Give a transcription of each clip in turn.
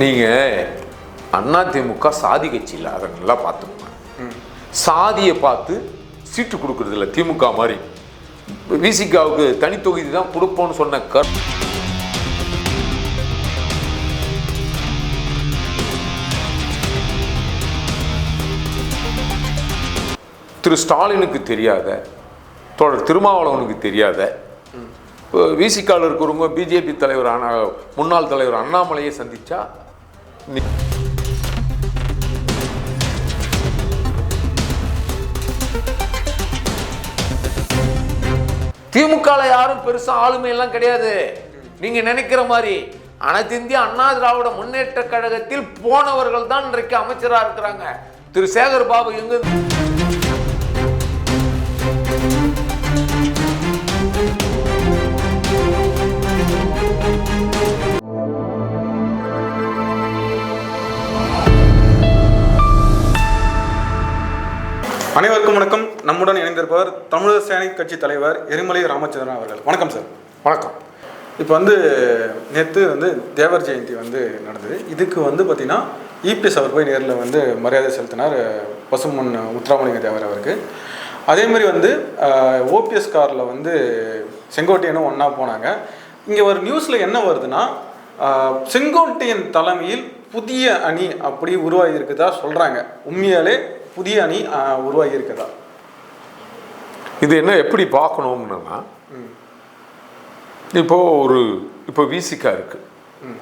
நீங்கள் அதிமுக சாதி கட்சி இல்லை அதை நல்லா பார்த்துக்கோங்க. சாதியை பார்த்து சீட்டு கொடுக்கறது இல்லை திமுக மாதிரி. விசிகாவுக்கு தனி தொகுதி தான் கொடுப்போம்னு சொன்ன கர் திரு ஸ்டாலினுக்கு தெரியாத தொடர் திருமாவளவனுக்கு தெரியாத விசிகாவில் இருக்கிறவங்க பிஜேபி தலைவர் முன்னாள் தலைவர் அண்ணாமலையை சந்தித்தா திமுகவில் திமுகல யாரும் பெருசா ஆளுமை எல்லாம் கிடையாது. நீங்க நினைக்கிற மாதிரி அனைத்து இந்திய அண்ணா திராவிட முன்னேற்ற கழகத்தில் போனவர்கள் தான் இன்றைக்கு அமைச்சராக இருக்கிறாங்க. திரு சேகர் பாபு எங்கு அனைவருக்கும் வணக்கம். நம்முடன் இணைந்திருப்பவர் தமிழக சேனை கட்சி தலைவர் எரிமலை ராமச்சந்திரன் அவர்கள். வணக்கம் சார். வணக்கம். இப்போ வந்து நேற்று வந்து தேவர் ஜெயந்தி வந்து நடந்தது. இதுக்கு வந்து பார்த்தீங்கன்னா இபிஎஸ் அவர் போய் நேரில் வந்து மரியாதை செலுத்தினார் பசுமன் முத்துராமலிங்க தேவர் அவருக்கு. அதே மாதிரி வந்து ஓபிஎஸ் காரில் வந்து செங்கோட்டையனும் ஒன்றா போனாங்க. இங்கே ஒரு நியூஸில் என்ன வருதுன்னா செங்கோட்டையன் தலைமையில் புதிய அணி அப்படி உருவாகி இருக்குதா சொல்கிறாங்க உண்மையாலே புதிய அணி உருவாகி இருக்குதா இது என்ன எப்படி பார்க்கணும்னா இப்போ ஒரு இப்போ விசிகா இருக்கு.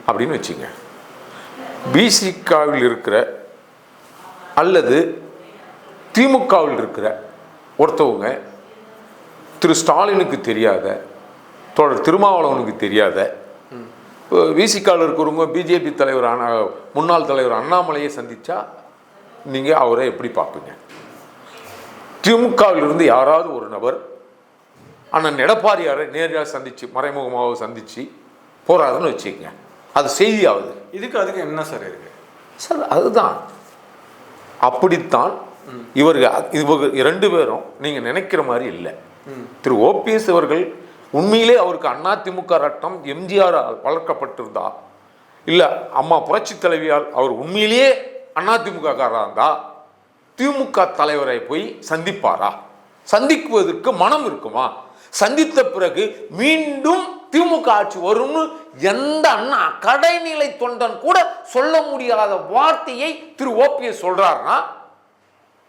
அப்படின்னு வச்சுங்க. விசிகாவில் இருக்கிற அல்லது திமுகவில் இருக்கிற ஒருத்தவங்க திரு ஸ்டாலினுக்கு தெரியாத தோழர் திருமாவளவனுக்கு தெரியாத விசிகாவில் இருக்கிறவங்க பிஜேபி தலைவர் முன்னாள் தலைவர் அண்ணாமலையை சந்திச்சா நீங்கள் அவரை எப்படி பார்ப்பீங்க? திமுகவில் இருந்து யாராவது ஒரு நபர் அண்ணன் எடப்பாடியாரை நேரடியாக சந்திச்சு மறைமுகமாக சந்திச்சு போறாருன்னு வச்சுக்கங்க. அது செய்தியாகுது இதுக்கு அதுக்கு என்ன சார் இருக்கு? சார் அதுதான். அப்படித்தான் இவர்கள் இவங்க ரெண்டு பேரும் நீங்க நினைக்கிற மாதிரி இல்லை. திரு ஓபிஎஸ் அவர்கள் உண்மையிலே அவருக்கு அண்ணா திமுக ரட்டம் எம்ஜிஆர் வளர்க்கப்பட்டிருந்தா இல்ல அம்மா புரட்சி தலைவியால் அவர் உண்மையிலேயே அண்ணா திமுக காரா இருந்தா திமுக தலைவரை போய் சந்திப்பாரா? சந்திக்குவதற்கு மனம் இருக்குமா? சந்தித்த பிறகு மீண்டும் திமுக ஆட்சி வரும்னு எந்த அண்ணா கடைநிலை தொண்டன் கூட சொல்ல முடியாத வார்த்தையை திரு ஓபிஎஸ் சொல்றாருன்னா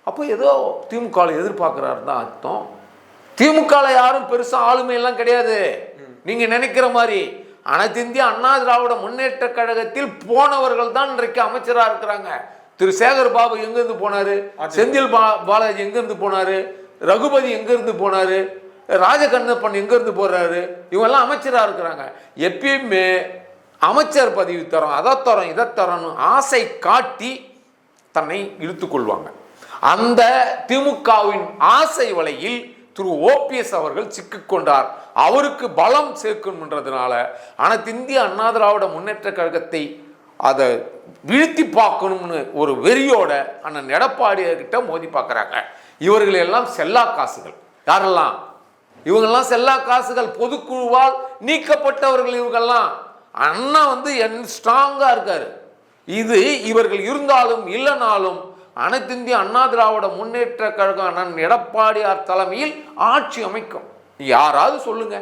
அப்போ ஏதோ திமுகவில் எதிர்பார்க்குறாரு தான் அர்த்தம். திமுகவில் யாரும் பெருசா ஆளுமை எல்லாம் கிடையாது நீங்க நினைக்கிற மாதிரி அனைத்து இந்திய அண்ணா திராவிட முன்னேற்ற கழகத்தில் போனவர்கள் தான் இன்றைக்கு அமைச்சரா இருக்கிறாங்க. திரு சேகர் பாபு எங்கிருந்து போனாரு? செந்தில் பா பாலாஜி எங்கிருந்து போனாரு? ரகுபதி எங்கிருந்து போனாரு? ராஜகண்ணப்பன் எங்கிருந்து போறாரு? இவங்கெல்லாம் அமைச்சரா இருக்கிறாங்க. எப்பயுமே அமைச்சர் பதவி தரோம் அதை தரோம் இதை தரோம்னு ஆசை காட்டி தன்னை இழுத்துக்கொள்வாங்க அந்த திமுகவின் ஆசை வலையில் திரு ஓபிஎஸ் அவர்கள் சிக்கிக்கொண்டார். அவருக்கு பலம் சேர்க்கணுன்றதுனால அனைத்து இந்திய அண்ணா திராவிட முன்னேற்ற கழகத்தை அதை வீழ்த்தி பார்க்கணும்னு ஒரு வெறியோட அண்ணன் எடப்பாடியர்கிட்ட மோதி பார்க்குறாங்க. இவர்கள் எல்லாம் செல்லா காசுகள் யாரெல்லாம்? இவங்கெல்லாம் செல்லா காசுகள் பொதுக்குழுவால் நீக்கப்பட்டவர்கள் இவங்கெல்லாம். அண்ணா வந்து என் ஸ்ட்ராங்காக இருக்காரு. இது இவர்கள் இருந்தாலும் இல்லைனாலும் அனைத்து இந்திய அண்ணா திராவிட முன்னேற்ற கழகம் அண்ணன் எடப்பாடியார் தலைமையில் ஆட்சி அமைக்கும். யாராவது சொல்லுங்க.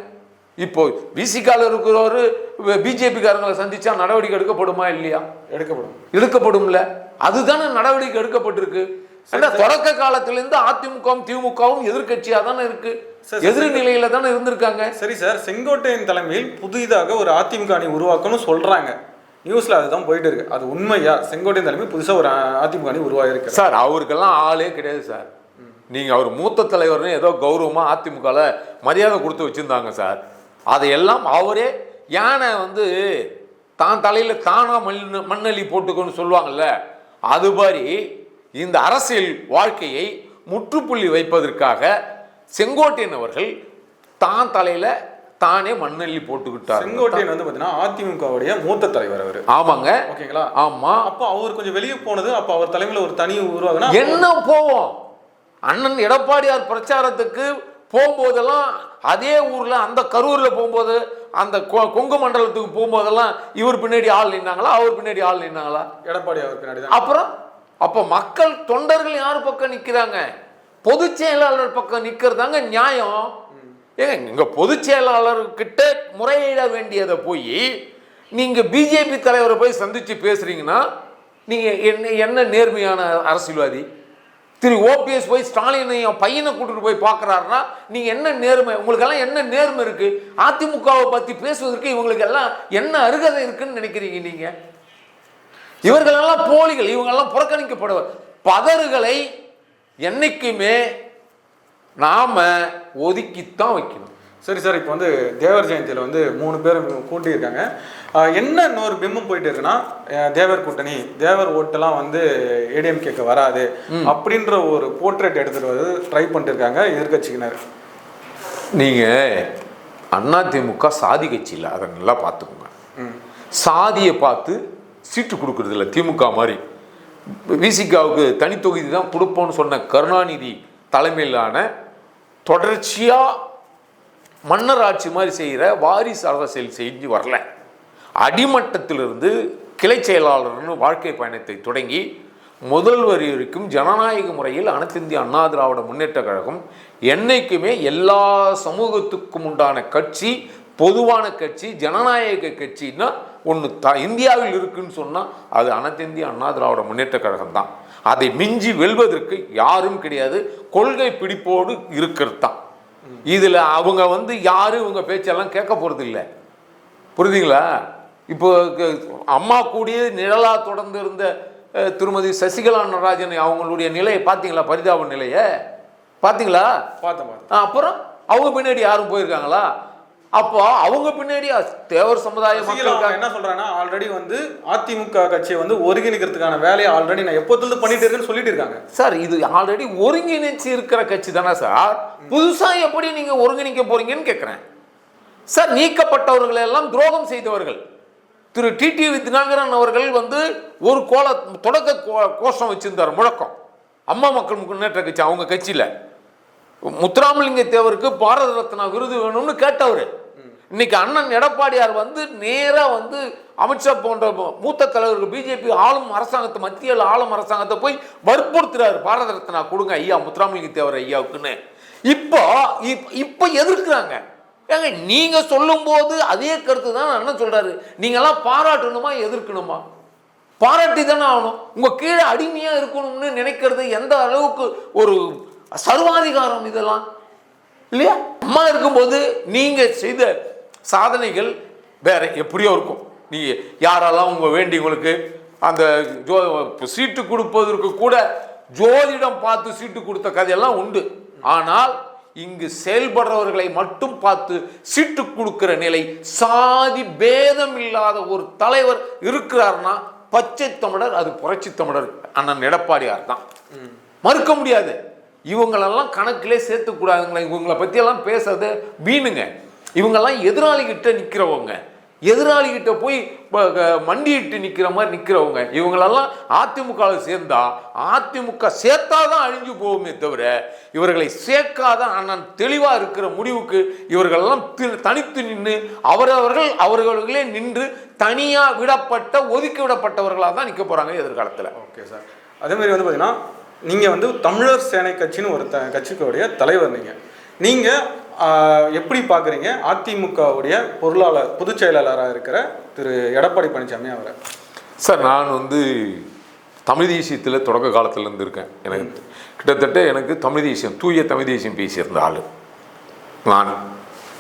இப்போ பிசிகால இருக்கிறவரு பிஜேபிக்காரங்களை சந்திச்சா நடவடிக்கை எடுக்கப்படுமா இல்லையா? எடுக்கப்படும். எடுக்கப்படும்ல. அதுதானே நடவடிக்கை எடுக்கப்பட்டிருக்கு. ஏன்னா தொடக்க காலத்திலிருந்து அதிமுகவும் திமுகவும் எதிர்க்கட்சியா தானே இருக்கு. சரி, எதிர் நிலையில தானே இருந்திருக்காங்க. சரி சார் செங்கோட்டையன் தலைமையில் புதிதாக ஒரு அதிமுக அணி உருவாக்கணும்னு சொல்றாங்க. நியூஸில் அதுதான் போயிட்டு இருக்கு. அது உண்மையா? செங்கோட்டையன் தலைமை புதுசாக ஒரு அதிமுக அணி உருவாகிருக்கு சார் அவருக்கெல்லாம் ஆளே கிடையாது சார். நீங்கள் அவர் மூத்த தலைவர்னு ஏதோ கௌரவமாக அதிமுகவில் மரியாதை கொடுத்து வச்சிருந்தாங்க சார். அதையெல்லாம் அவரே யானை வந்து தான் தலையில் தானாக மண் மண்ணள்ளி போட்டுக்கோன்னு சொல்லுவாங்கல்ல அது மாதிரி இந்த அரசியல் வாழ்க்கையை முற்றுப்புள்ளி வைப்பதற்காக செங்கோட்டையன் அவர்கள் தான் தலையில் தானே மண்ணள்ளி போட்டுக்கிட்டார். செங்கோட்டையன் வந்து பாத்தீங்கன்னா அதிமுகவுடைய மூத்த தலைவர் அவரு. ஆமாங்க. ஓகேங்களா? ஆமா. அப்போ அவர் கொஞ்சம் வெளியே போனது அப்போ அவர் தலைமையில் ஒரு தனி உருவாகுனா என்ன போவோம்? அண்ணன் எடப்பாடியார் பிரச்சாரத்துக்கு போகும்போதெல்லாம் அதே ஊர்ல அந்த கரூர்ல போகும்போது அந்த கொங்கு மண்டலத்துக்கு போகும்போதெல்லாம் இவர் பின்னாடி ஆள் நின்னாங்களா? அவர் பின்னாடி ஆள் நின்னாங்களா? எடப்பாடி அவர் பின்னாடி தான். அப்புறம் அப்ப மக்கள் தொண்டர்கள் யார் பக்கம் நிக்கிறாங்க? பொதுச் செயலாளர் பக்கம் நிக்கிறதாங்க நியாயம். ஏங்க இங்கே பொதுச் செயலாளர்கிட்ட முறையிட வேண்டியதை போய் நீங்கள் பிஜேபி தலைவரை போய் சந்தித்து பேசுகிறீங்கன்னா நீங்கள் என்ன என்ன நேர்மையான அரசியல்வாதி? திரு ஓபிஎஸ் போய் ஸ்டாலினை என் பையனை கூட்டிட்டு போய் பார்க்கறாருன்னா நீங்கள் என்ன நேர்மை? உங்களுக்கெல்லாம் என்ன நேர்மை இருக்குது அதிமுகவை பற்றி பேசுவதற்கு இவங்களுக்கு எல்லாம் என்ன அருகதை இருக்குன்னு நினைக்கிறீங்க நீங்கள் இவர்களெல்லாம் போலிகள் இவங்கெல்லாம் புறக்கணிக்கப்படுவர். பதறுகளை என்றைக்குமே நாம ஒதுக்கித்தான் வைக்கணும். சரி சார் இப்போ வந்து தேவர் ஜெயந்தியில் வந்து மூணு பேர் கூட்டியிருக்காங்க. என்ன இன்னொரு பிம்பம் போயிட்டு இருக்குன்னா தேவர் கூட்டணி தேவர் ஓட்டெல்லாம் வந்து ஏடிஎம் கேட்க வராது அப்படின்ற ஒரு போர்ட்ரேட் எடுத்துட்டு வந்து ட்ரை பண்ணிட்டு இருக்காங்க எதிர்கட்சியினர் நீங்க அதிமுக சாதி கட்சி இல்லை அதை நல்லா பார்த்துக்கோங்க. சாதியை பார்த்து சீட்டு கொடுக்கறது இல்லை திமுக மாதிரி. விசிகாவுக்கு தனி தொகுதி தான் கொடுப்போம்னு சொன்ன கருணாநிதி தலைமையிலான தொடர்ச்சியாக மன்னர் ஆட்சி மாதிரி செய்கிற வாரிசு அரசியல் செஞ்சு வரல. அடிமட்டத்திலிருந்து கிளை செயலாளர்னு வாழ்க்கை பயணத்தை தொடங்கி முதல்வர் வரைக்கும் ஜனநாயக முறையில் அனைத்து இந்திய அண்ணா திராவிட முன்னேற்ற கழகம் என்றைக்குமே எல்லா சமூகத்துக்கும் உண்டான கட்சி பொதுவான கட்சி ஜனநாயக கட்சின்னா ஒன்று த இந்தியாவில் இருக்குன்னு சொன்னால் அது அனைத்து இந்திய அண்ணா திராவிட முன்னேற்ற கழகம் தான் அதை மிஞ்சி வெல்வதற்கு யாரும் கிடையாது. கொள்கை பிடிப்போடு இருக்கிறது தான் இதில் அவங்க வந்து யாரும் இவங்க பேச்செல்லாம் கேட்க போகிறது இல்லை புரியுதுங்களா? இப்போ அம்மா கூடிய நிழலா தொடர்ந்து இருந்த திருமதி சசிகலா நடராஜன் அவங்களுடைய நிலையை பார்த்தீங்களா? பரிதாப நிலையை? பார்த்தீங்களா? பார்த்தேன். அப்புறம் அவங்க பின்னாடி யாரும் போயிருக்காங்களா? அப்போ அவங்க பின்னாடி தேவர் சமுதாய மக்கள் என்ன சொல்றாங்கன்னா ஆல்ரெடி வந்து அதிமுக கட்சியை வந்து ஒருங்கிணைக்கிறதுக்கான வேலையை ஆல்ரெடி நான் எப்போதுல பண்ணிட்டு இருக்கேன்னு சொல்லிட்டு இருக்காங்க. சார் இது ஆல்ரெடி ஒருங்கிணைச்சு இருக்கிற கட்சி தானே சார்? புதுசா எப்படி நீங்க ஒருங்கிணைக்க போறீங்கன்னு கேட்குறேன் சார் நீக்கப்பட்டவர்களை எல்லாம் துரோகம் செய்தவர்கள். திரு டிடிவி தினகரன் அவர்கள் வந்து ஒரு கோல தொடக்க கோஷம் வச்சிருந்தார் முழக்கம். அம்மா மக்கள் முன்னேற்ற கட்சி அவங்க கட்சியில. முத்துராமலிங்க தேவருக்கு பாரத ரத்னா விருது வேணும்னு கேட்டவர். இன்னைக்கு அண்ணன் எடப்பாடியார் வந்து நேராக வந்து அமித்ஷா போன்ற மூத்த தலைவர்கள் பிஜேபி ஆளும் அரசாங்கத்தை மத்தியில் ஆளும் அரசாங்கத்தை போய் வற்புறுத்துறாரு. பாரத ரத்னா கொடுங்க ஐயா முத்துராமலிங்க தேவர் ஐயாவுக்குன்னு. இப்போ இப்- இப்போ எதிர்க்கிறாங்க. ஏங்க நீங்க சொல்லும்போது அதே கருத்து தான் அண்ணன் சொல்றாரு. நீங்கெல்லாம் பாராட்டணுமா எதிர்க்கணுமா? பாராட்டி தானே ஆகணும். உங்க கீழே அடிமையா இருக்கணும்னு நினைக்கிறது எந்த அளவுக்கு ஒரு சர்வாதிகாரம் இதெல்லாம்? இல்லையா? அம்மா இருக்கும்போது நீங்க செய்த சாதனைகள் வேற எப்படியோ இருக்கும். நீ யாரெல்லாம் உங்க வேண்டியவங்களுக்கு அந்த ஜோ சீட்டு கொடுப்பதற்கு கூட ஜோதிடம் பார்த்து சீட்டு கொடுத்த கதையெல்லாம் உண்டு. ஆனால் இங்கு செயல்படுறவர்களை மட்டும் பார்த்து சீட்டு கொடுக்கிற நிலை சாதி பேதம் இல்லாத ஒரு தலைவர் இருக்கிறார்னா பச்சை தமிழர் அது புரட்சி தமிழர் அண்ணன் எடப்பாடியார் தான். மறுக்க முடியாது. இவங்களெல்லாம் கணக்கிலே சேர்த்துக்கூடாதுங்களா இவங்களை பற்றியெல்லாம் பேசுறது வீணுங்க. இவங்கெல்லாம் எதிராளிகிட்ட நிற்கிறவங்க எதிராளிகிட்ட போய் மண்டியிட்டு நிற்கிற மாதிரி நிற்கிறவங்க இவங்களெல்லாம் அதிமுகவில் சேர்ந்தா அதிமுக சேர்த்தா தான் அழிஞ்சு போகுமே தவிர இவர்களை சேர்க்காதான் அண்ணன் தெளிவாக இருக்கிற முடிவுக்கு இவர்களெல்லாம் தனித்து நின்று அவரவர்கள் அவர்களே நின்று தனியாக விடப்பட்ட ஒதுக்கி விடப்பட்டவர்களாக தான் நிற்க போகிறாங்க எதிர்காலத்தில். Okay sir. அதே மாதிரி வந்து பார்த்தீங்கன்னா நீங்கள் வந்து தமிழர் சேனை கட்சின்னு ஒரு த கட்சிக்குடைய தலைவர் நீங்கள் நீங்கள் எப்படி பார்க்குறீங்க? அதிமுகவுடைய பொருளாளர் பொதுச் செயலாளராக இருக்கிற திரு எடப்பாடி பழனிசாமி அவரை. சார் நான் வந்து தமிழ் தேசியத்தில் தொடக்க காலத்துல இருந்து இருக்கேன். எனக்கு கிட்டத்தட்ட எனக்கு தமிழ் தேசியம் தூய தமிழ் தேசியம் பேசியிருந்த ஆள். நான்.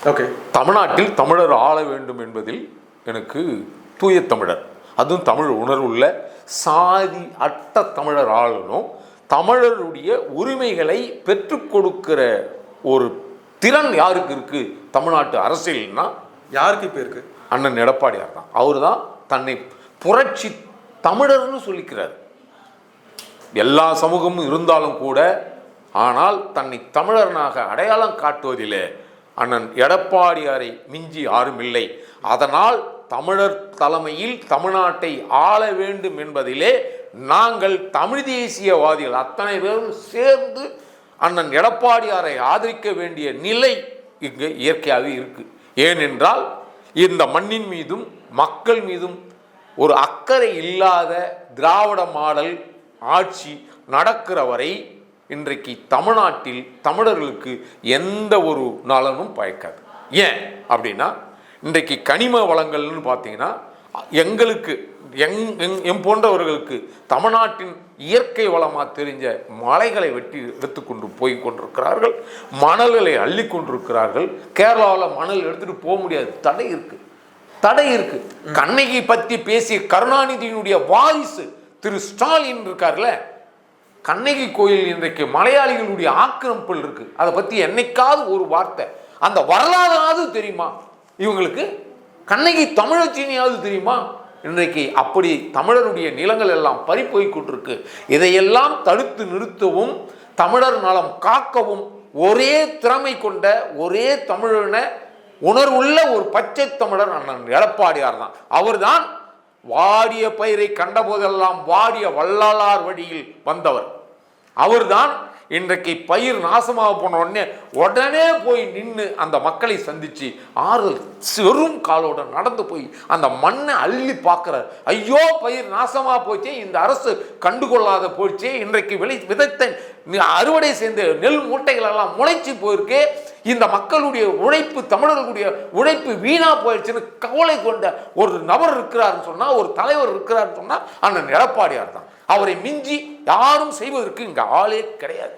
ஓகே. தமிழ்நாட்டில் தமிழர் ஆள வேண்டும் என்பதில் எனக்கு தூய தமிழர் அதுவும் தமிழ் உணர்வுள்ள சாதி அட்ட தமிழர் ஆளணும் தமிழருடைய உரிமைகளை பெற்றுக் கொடுக்கிற ஒரு திறன் யாருக்கு இருக்கு? தமிழ்நாட்டு அரசியல்னா யாருக்கு இப்போ இருக்கு? அண்ணன் எடப்பாடியார் தான். அவர் தான் தன்னை புரட்சி தமிழர்னு சொல்லிக்கிறார். எல்லா சமூகமும் இருந்தாலும் கூட ஆனால் தன்னை தமிழர்னாக அடையாளம் காட்டுவதிலே அண்ணன் எடப்பாடியாரை மிஞ்சி யாரும் இல்லை. அதனால் தமிழர் தலைமையில் தமிழ்நாட்டை ஆள வேண்டும் என்பதிலே நாங்கள் தமிழ் தேசியவாதிகள் அத்தனை பேரும் சேர்ந்து அண்ணன் எடப்பாடியாரை ஆதரிக்க வேண்டிய நிலை இங்கு இயற்கையாகவே இருக்குது ஏனென்றால் இந்த மண்ணின் மீதும் மக்கள் மீதும் ஒரு அக்கறை இல்லாத திராவிட மாடல் ஆட்சி நடக்கிற வரை இன்றைக்கு தமிழ்நாட்டில் தமிழர்களுக்கு எந்த ஒரு நலனும் பயக்காது. ஏன் அப்படின்னா இன்றைக்கு கனிம வளங்கள்னு பார்த்தீங்கன்னா எங்களுக்கு எங் எம் போன்றவர்களுக்கு தமிழ்நாட்டின் இயற்கை வளமாக தெரிஞ்ச மலைகளை வெட்டி எடுத்துக்கொண்டு போய் கொண்டிருக்கிறார்கள் மணல்களை அள்ளி கொண்டிருக்கிறார்கள். கேரளாவில் மணல் எடுத்துட்டு போக முடியாது. தடை இருக்கு. தடை இருக்கு. கண்ணகி பத்தி பேசிய கருணாநிதியினுடைய வாரிசு திரு ஸ்டாலின் இருக்கார்ல கண்ணகி கோயில் இன்றைக்கு மலையாளிகளுடைய ஆக்கிரமிப்பில் இருக்கு. அதை பத்தி என்னைக்காவது ஒரு வார்த்தை. அந்த வரலாறாவது தெரியுமா? இவங்களுக்கு கண்ணகி தமிழச்சினியாவது தெரியுமா? இன்றைக்கு அப்படி தமிழருடைய நிலங்கள் எல்லாம் பறிப்போய் கொண்டிருக்கு இதையெல்லாம் தடுத்து நிறுத்தவும் தமிழர் நலம் காக்கவும் ஒரே திறமை கொண்ட ஒரே தமிழன உணர்வுள்ள ஒரு பச்சை தமிழர் அண்ணன் எடப்பாடியார் தான். அவர்தான் வாடிய பயிரை கண்டபோதெல்லாம் வாடிய வள்ளலார் வழியில் வந்தவர். அவர்தான் இன்றைக்கு பயிர் நாசமாக போன உடனே உடனே போய் நின்று அந்த மக்களை சந்தித்து ஆறுதல் செரும் காலோட நடந்து போய் அந்த மண்ணை அள்ளி பார்க்குறார் ஐயோ பயிர் நாசமாக போச்சே இந்த அரசு கண்டுகொள்ளாத போச்சே இன்றைக்கு விளை விதைத்த அறுவடை செய்த நெல் மூட்டைகள் எல்லாம் முளைச்சி போயிருக்கு இந்த மக்களுடைய உழைப்பு தமிழர்களுடைய உழைப்பு வீணா போயிடுச்சுன்னு கவலை கொண்ட ஒரு நபர் இருக்கிறாருன்னு சொன்னால் ஒரு தலைவர் இருக்கிறாருன்னு சொன்னால் அண்ணன் எடப்பாடியார் தான். அவரை மிஞ்சி யாரும் செய்வதற்கு இங்கே ஆளே கிடையாது.